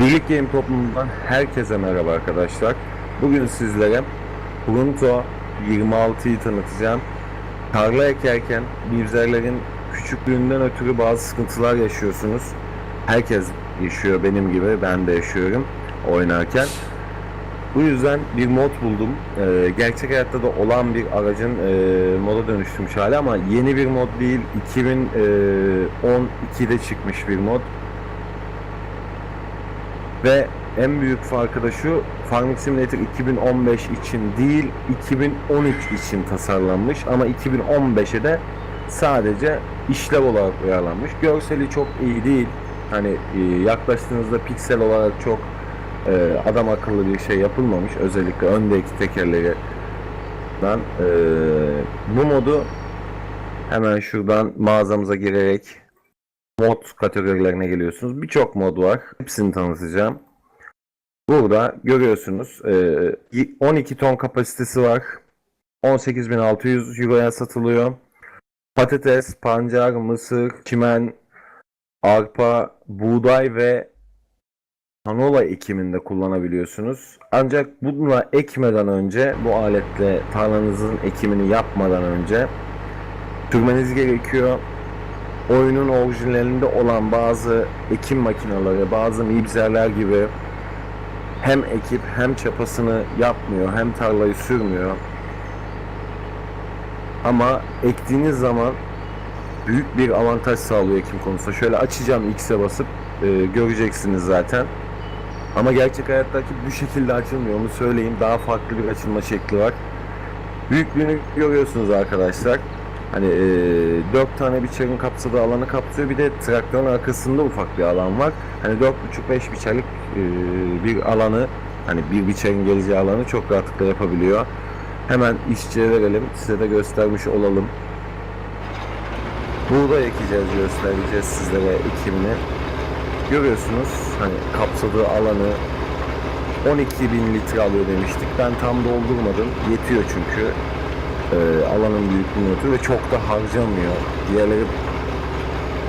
Birlik Game toplumundan herkese merhaba arkadaşlar. Bugün sizlere Pronto 26'yı tanıtacağım. Tarla ekerken bizlerlerin küçüklüğünden ötürü bazı sıkıntılar yaşıyorsunuz. Herkes yaşıyor benim gibi, ben de yaşıyorum oynarken. Bu yüzden bir mod buldum. Ee, gerçek hayatta da olan bir aracın e, moda dönüştürmüş hali ama yeni bir mod değil. 2012'de çıkmış bir mod. Ve en büyük farkı da şu, Farming Simulator 2015 için değil, 2013 için tasarlanmış ama 2015'e de sadece işlev olarak uyarlanmış. Görseli çok iyi değil. Hani e, yaklaştığınızda piksel olarak çok e, adam akıllı bir şey yapılmamış. Özellikle öndeki tekerleri e, bu modu hemen şuradan mağazamıza girerek mod kategorilerine geliyorsunuz. Birçok mod var. Hepsini tanıtacağım. Burada görüyorsunuz e, 12 ton kapasitesi var. 18.600 Euro'ya satılıyor. Patates, pancar, mısır, çimen, arpa, buğday ve kanola ekiminde kullanabiliyorsunuz. Ancak bununla ekmeden önce bu aletle tarlanızın ekimini yapmadan önce sürmeniz gerekiyor oyunun orijinalinde olan bazı ekim makineleri, bazı mibzerler gibi hem ekip hem çapasını yapmıyor, hem tarlayı sürmüyor. Ama ektiğiniz zaman büyük bir avantaj sağlıyor ekim konusunda. Şöyle açacağım X'e basıp e, göreceksiniz zaten. Ama gerçek hayattaki bu şekilde açılmıyor onu söyleyeyim. Daha farklı bir açılma şekli var. Büyüklüğünü görüyorsunuz arkadaşlar. Hani e, 4 tane biçerin kapsadığı alanı kapsıyor. Bir de traktörün arkasında ufak bir alan var. Hani 4,5-5 biçerlik e, bir alanı hani bir biçerin geleceği alanı çok rahatlıkla yapabiliyor. Hemen işçiye verelim. Size de göstermiş olalım. Buğday ekeceğiz göstereceğiz sizlere ekimini. Görüyorsunuz hani kapsadığı alanı 12 bin litre alıyor demiştik. Ben tam doldurmadım. Yetiyor çünkü e, alanın büyüklüğüne ötürü ve çok da harcamıyor. Diğerleri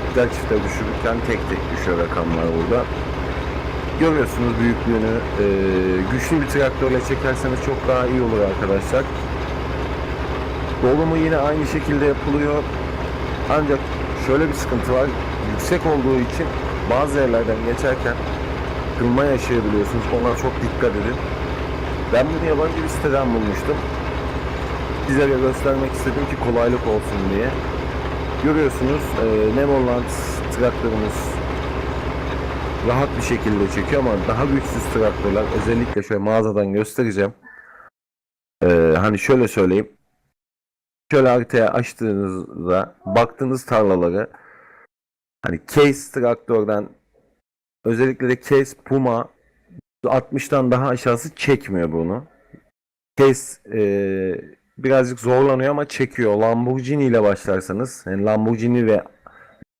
güzel çifte düşürürken tek tek düşüyor rakamlar burada. Görüyorsunuz büyüklüğünü. E, güçlü bir traktörle çekerseniz çok daha iyi olur arkadaşlar. Dolumu yine aynı şekilde yapılıyor. Ancak şöyle bir sıkıntı var. Yüksek olduğu için bazı yerlerden geçerken kırılma yaşayabiliyorsunuz. Ona çok dikkat edin. Ben bunu yabancı bir siteden bulmuştum sizlere göstermek istedim ki kolaylık olsun diye. Görüyorsunuz e, Neverland traktörümüz rahat bir şekilde çekiyor ama daha güçsüz traktörler özellikle şöyle mağazadan göstereceğim. E, hani şöyle söyleyeyim. Şöyle haritaya açtığınızda baktığınız tarlaları hani Case traktörden özellikle de Case Puma 60'tan daha aşağısı çekmiyor bunu. Case e, birazcık zorlanıyor ama çekiyor. Lamborghini ile başlarsanız, yani Lamborghini ve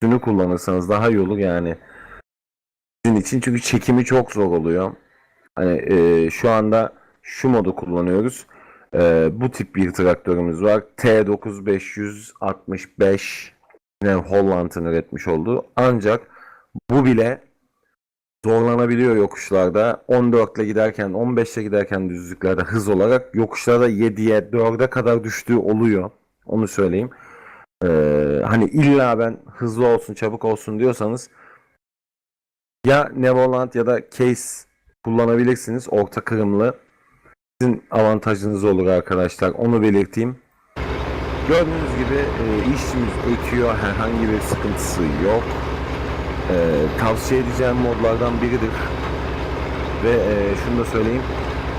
üstünü kullanırsanız daha iyi olur yani. Sizin için çünkü çekimi çok zor oluyor. Hani e, şu anda şu modu kullanıyoruz. E, bu tip bir traktörümüz var. T9565 yani Holland'ın üretmiş olduğu. Ancak bu bile zorlanabiliyor yokuşlarda. 14 ile giderken, 15 ile giderken düzlüklerde hız olarak yokuşlarda 7'ye, 4'e kadar düştüğü oluyor. Onu söyleyeyim. Ee, hani illa ben hızlı olsun, çabuk olsun diyorsanız ya Nevoland ya da Case kullanabilirsiniz. Orta kırımlı. Sizin avantajınız olur arkadaşlar. Onu belirteyim. Gördüğünüz gibi e, işçimiz ekiyor. Herhangi bir sıkıntısı yok. Ee, tavsiye edeceğim modlardan biridir. Ve e, şunu da söyleyeyim.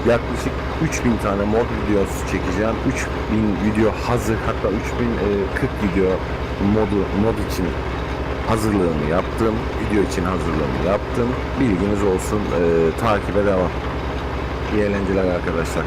Yaklaşık 3000 tane mod videosu çekeceğim. 3000 video hazır hatta 3040 video modu mod için hazırlığını yaptım. Video için hazırlığını yaptım. Bilginiz olsun. Ee, takibe devam. İyi eğlenceler arkadaşlar.